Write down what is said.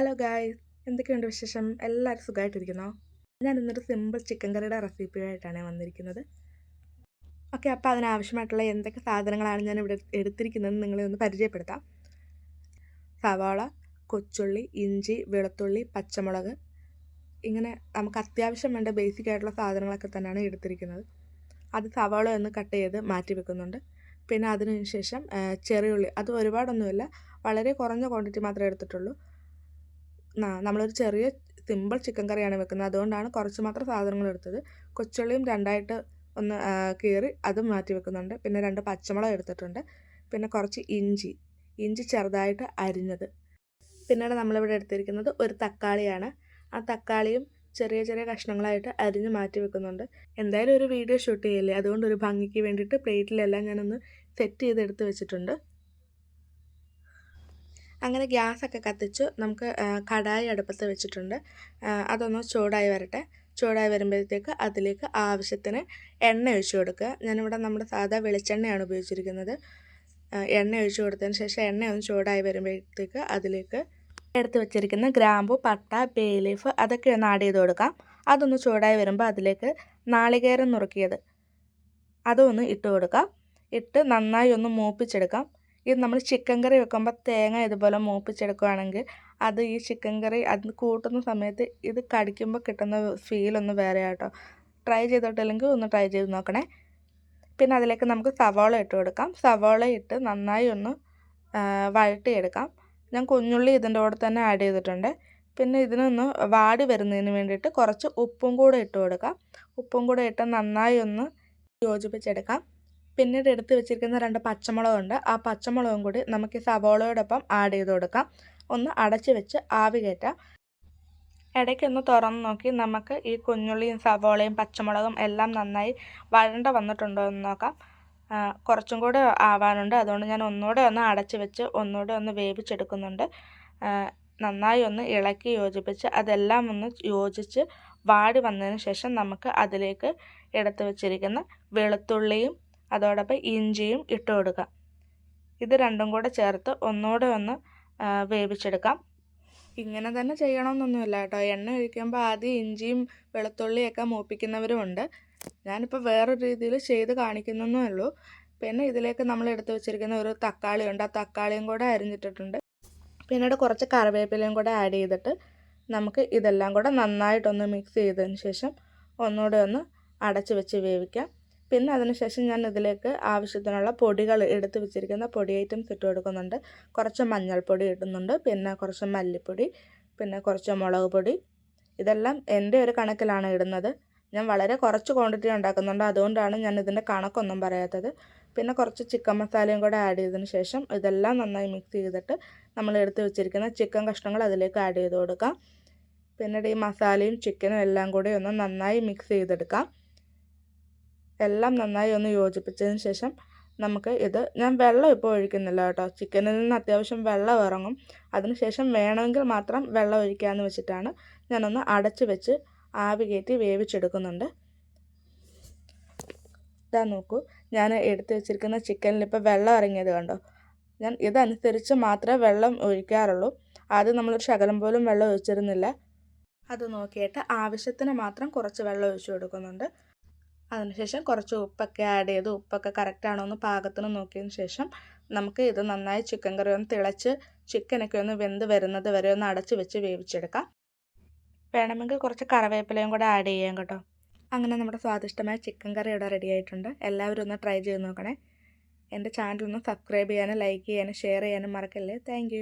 Hello guys എന്തൊക്കെയുണ്ട് വിശേഷം? എല്ലാവരും സുഖമായിട്ടിരിക്കുന്നോ? ഞാൻ ഇന്നൊരു സിമ്പിൾ ചിക്കൻ കറിയുടെ റെസിപ്പിയായിട്ടാണ് വന്നിരിക്കുന്നത്. ഓക്കെ അപ്പോൾ അതിനാവശ്യമായിട്ടുള്ള എന്തൊക്കെ സാധനങ്ങളാണ് ഞാൻ ഇവിടെ എടുത്തിരിക്കുന്നതെന്ന് നിങ്ങളെ ഒന്ന് പരിചയപ്പെടുത്താം. സവാള കൊച്ചുള്ളി ഇഞ്ചി വെളുത്തുള്ളി പച്ചമുളക്. ഇങ്ങനെ നമുക്ക് അത്യാവശ്യം വേണ്ട ബേസിക് ആയിട്ടുള്ള സാധനങ്ങളൊക്കെ തന്നെയാണ് എടുത്തിരിക്കുന്നത്. അത് സവാള ഒന്ന് കട്ട് ചെയ്ത് മാറ്റി വെക്കുന്നുണ്ട്. പിന്നെ അതിനുശേഷം ചെറിയുള്ളി. അത് ഒരുപാടൊന്നുമില്ല. വളരെ കുറഞ്ഞ ക്വാണ്ടിറ്റി മാത്രമേ എടുത്തിട്ടുള്ളൂ. നമ്മളൊരു ചെറിയ സിമ്പിൾ ചിക്കൻ കറിയാണ് വെക്കുന്നത്. അതുകൊണ്ടാണ് കുറച്ച് മാത്രം സാധനങ്ങൾ എടുത്തത്. കൊച്ചുള്ളിയും രണ്ടായിട്ട് ഒന്ന് കീറി അതും മാറ്റി വെക്കുന്നുണ്ട്. പിന്നെ രണ്ട് പച്ചമുളക് എടുത്തിട്ടുണ്ട്. പിന്നെ കുറച്ച് ഇഞ്ചി. ഇഞ്ചി ചെറുതായിട്ട് അരിഞ്ഞത്. പിന്നീട് നമ്മളിവിടെ എടുത്തിരിക്കുന്നത് ഒരു തക്കാളിയാണ്. ആ തക്കാളിയും ചെറിയ ചെറിയ കഷ്ണങ്ങളായിട്ട് അരിഞ്ഞ് മാറ്റി വെക്കുന്നുണ്ട്. എന്തായാലും ഒരു വീഡിയോ ഷൂട്ട് ചെയ്യില്ലേ? അതുകൊണ്ട് ഒരു ഭംഗിക്ക് വേണ്ടിയിട്ട് പ്ലേറ്റിലെല്ലാം ഞാനൊന്ന് സെറ്റ് ചെയ്ത് എടുത്ത് വെച്ചിട്ടുണ്ട്. അങ്ങനെ ഗ്യാസൊക്കെ കത്തിച്ച് നമുക്ക് കടായി അടുപ്പത്ത് വെച്ചിട്ടുണ്ട്. അതൊന്ന് ചൂടായി വരട്ടെ. ചൂടായി വരുമ്പോഴത്തേക്ക് അതിലേക്ക് ആവശ്യത്തിന് എണ്ണ ഒഴിച്ചു കൊടുക്കുക. ഞാനിവിടെ നമ്മുടെ സാധാ വെളിച്ചെണ്ണയാണ് ഉപയോഗിച്ചിരിക്കുന്നത്. എണ്ണ ഒഴിച്ചു കൊടുത്തതിന് ശേഷം എണ്ണ ഒന്ന് ചൂടായി വരുമ്പോഴത്തേക്ക് അതിലേക്ക് എടുത്ത് വെച്ചിരിക്കുന്ന ഗ്രാമ്പു പട്ട ബേ ലീഫ് അതൊക്കെ ഒന്ന് ആഡ് ചെയ്ത് കൊടുക്കാം. അതൊന്ന് ചൂടായി വരുമ്പോൾ അതിലേക്ക് നാളികേരം നുറുക്കിയത് അതൊന്ന് ഇട്ട് കൊടുക്കാം. ഇട്ട് നന്നായി ഒന്ന് മൂപ്പിച്ചെടുക്കാം. ഇത് നമ്മൾ ചിക്കൻ കറി വെക്കുമ്പോൾ തേങ്ങ ഇതുപോലെ മൂപ്പിച്ചെടുക്കുകയാണെങ്കിൽ അത് ഈ ചിക്കൻ കറി അത് കൂട്ടുന്ന സമയത്ത് ഇത് കടിക്കുമ്പോൾ കിട്ടുന്ന ഫീലൊന്ന് വേറെ ആട്ടോ ട്രൈ ചെയ്തിട്ടില്ലെങ്കിൽ ഒന്ന് ട്രൈ ചെയ്ത് നോക്കണേ. പിന്നെ അതിലേക്ക് നമുക്ക് സവാള ഇട്ട് കൊടുക്കാം. സവാള ഇട്ട് നന്നായി ഒന്ന് വഴട്ടിയെടുക്കാം ഞാൻ കുഞ്ഞുള്ളി ഇതിന്റെ കൂടെ തന്നെ ആഡ് ചെയ്തിട്ടുണ്ട്. പിന്നെ ഇതിനൊന്ന് വാടി വരുന്നതിന് വേണ്ടിയിട്ട് കുറച്ച് ഉപ്പും കൂടെ ഇട്ട് കൊടുക്കാം. ഉപ്പും കൂടെ ഇട്ട് നന്നായി ഒന്ന് യോജിപ്പിച്ചെടുക്കാം. പിന്നീട് എടുത്ത് വെച്ചിരിക്കുന്ന രണ്ട് പച്ചമുളകുണ്ട്. ആ പച്ചമുളകും കൂടി നമുക്ക് ഈ സവോളയോടൊപ്പം ആഡ് ചെയ്ത് കൊടുക്കാം. ഒന്ന് അടച്ച് വെച്ച് ആവി കയറ്റാം. ഇടയ്ക്കൊന്ന് തുറന്ന് നോക്കി നമുക്ക് ഈ കുഞ്ഞുള്ളിയും സവോളയും പച്ചമുളകും എല്ലാം നന്നായി വഴണ്ട വന്നിട്ടുണ്ടോ എന്ന് നോക്കാം. കുറച്ചും കൂടെ ആവാനുണ്ട്. അതുകൊണ്ട് ഞാൻ ഒന്നുകൂടെ ഒന്ന് അടച്ച് വെച്ച് ഒന്നുകൂടെ ഒന്ന് വേവിച്ചെടുക്കുന്നുണ്ട്. നന്നായി ഒന്ന് ഇളക്കി യോജിപ്പിച്ച് അതെല്ലാം ഒന്ന് യോജിച്ച് വാടി വന്നതിന് ശേഷം നമുക്ക് അതിലേക്ക് എടുത്ത് വെച്ചിരിക്കുന്ന വെളുത്തുള്ളിയും അതോടൊപ്പം ഇഞ്ചിയും ഇട്ട് കൊടുക്കുക ഇത് രണ്ടും കൂടെ ചേർത്ത് ഒന്നുകൂടെ ഒന്ന് വേവിച്ചെടുക്കാം. ഇങ്ങനെ തന്നെ ചെയ്യണമെന്നൊന്നുമില്ല കേട്ടോ. എണ്ണ ഒഴിക്കുമ്പോൾ ആദ്യം ഇഞ്ചിയും വെളുത്തുള്ളിയൊക്കെ മൂപ്പിക്കുന്നവരുമുണ്ട്. ഞാനിപ്പോൾ വേറൊരു രീതിയിൽ ചെയ്ത് കാണിക്കുന്നേ ഉള്ളൂ. പിന്നെ ഇതിലേക്ക് നമ്മൾ എടുത്തു വെച്ചിരിക്കുന്ന ഒരു തക്കാളി ഉണ്ട് ആ തക്കാളിയും കൂടെ അരിഞ്ഞിട്ടിട്ടുണ്ട്. പിന്നീട് കുറച്ച് കറിവേപ്പിലയും കൂടെ ആഡ് ചെയ്തിട്ട് നമുക്ക് ഇതെല്ലാം കൂടെ നന്നായിട്ടൊന്ന് മിക്സ് ചെയ്തതിന് ശേഷം ഒന്നുകൂടെ ഒന്ന് അടച്ച് വെച്ച് വേവിക്കാം. പിന്നെ അതിനുശേഷം ഞാൻ ഇതിലേക്ക് ആവശ്യത്തിനുള്ള പൊടികൾ എടുത്ത് വെച്ചിരിക്കുന്ന പൊടി ഐറ്റംസ് ഇട്ട് കൊടുക്കുന്നുണ്ട്. കുറച്ച് മഞ്ഞൾപ്പൊടി ഇടുന്നുണ്ട്. പിന്നെ കുറച്ച് മല്ലിപ്പൊടി പിന്നെ കുറച്ച് മുളക് പൊടി. ഇതെല്ലാം എന്റെ ഒരു കണക്കിലാണ് ഇടുന്നത്. ഞാൻ വളരെ കുറച്ച് ക്വാണ്ടിറ്റി ഉണ്ടാക്കുന്നുണ്ട്. അതുകൊണ്ടാണ് ഞാൻ ഇതിന്റെ കണക്കൊന്നും പറയാത്തത്. പിന്നെ കുറച്ച് ചിക്കൻ മസാലയും കൂടെ ആഡ് ചെയ്തതിന് ശേഷം ഇതെല്ലാം നന്നായി മിക്സ് ചെയ്തിട്ട് നമ്മൾ എടുത്ത് വെച്ചിരിക്കുന്ന ചിക്കൻ കഷ്ണങ്ങൾ അതിലേക്ക് ആഡ് ചെയ്ത് കൊടുക്കാം. പിന്നീട് ഈ മസാലയും ചിക്കനും എല്ലാം കൂടി ഒന്ന് നന്നായി മിക്സ് ചെയ്തെടുക്കാം. എല്ലാം നന്നായി ഒന്ന് യോജിപ്പിച്ചതിന് ശേഷം നമുക്ക് ഇത് ഞാൻ വെള്ളം ഇപ്പോൾ ഒഴിക്കുന്നില്ല കേട്ടോ. ചിക്കനിൽ നിന്ന് അത്യാവശ്യം വെള്ളം ഇറങ്ങും. അതിനുശേഷം വേണമെങ്കിൽ മാത്രം വെള്ളം ഒഴിക്കാമെന്ന് വെച്ചിട്ടാണ് ഞാനൊന്ന് അടച്ച് വെച്ച് ആവി കയറ്റി വേവിച്ചെടുക്കുന്നുണ്ട്. ഇതാ നോക്കൂ ഞാൻ എടുത്ത് വെച്ചിരിക്കുന്ന ചിക്കനിൽ ഇപ്പോൾ വെള്ളം ഇറങ്ങിയത് കണ്ടോ? ഞാൻ ഇതനുസരിച്ച് മാത്രമേ വെള്ളം ഒഴിക്കാറുള്ളൂ. ആദ്യം നമ്മളൊരു ശകലം പോലും വെള്ളം ഒഴിച്ചിരുന്നില്ല. അത് നോക്കിയിട്ട് ആവശ്യത്തിന് മാത്രം കുറച്ച് വെള്ളം ഒഴിച്ചു കൊടുക്കുന്നുണ്ട്. അതിനുശേഷം കുറച്ച് ഉപ്പൊക്കെ ആഡ് ചെയ്ത് ഉപ്പൊക്കെ കറക്റ്റാണോ എന്ന് പാകത്തിന് നോക്കിയതിന് ശേഷം നമുക്ക് ഇത് നന്നായി ചിക്കൻ കറി ഒന്ന് തിളച്ച് ചിക്കനൊക്കെ ഒന്ന് വെന്ത് വരുന്നത് വരെ ഒന്ന് അടച്ച് വെച്ച് വേവിച്ചെടുക്കാം. വേണമെങ്കിൽ കുറച്ച് കറിവേപ്പിലയും കൂടെ ആഡ് ചെയ്യാം കേട്ടോ. അങ്ങനെ നമ്മുടെ സ്വാദിഷ്ടമായ ചിക്കൻ കറി ഇവിടെ റെഡി ആയിട്ടുണ്ട്. എല്ലാവരും ഒന്ന് ട്രൈ ചെയ്ത് നോക്കണേ. എന്റെ ചാനൽ ഒന്ന് സബ്സ്ക്രൈബ് ചെയ്യാനും ലൈക്ക് ചെയ്യാനും ഷെയർ ചെയ്യാനും മറക്കല്ലേ. താങ്ക്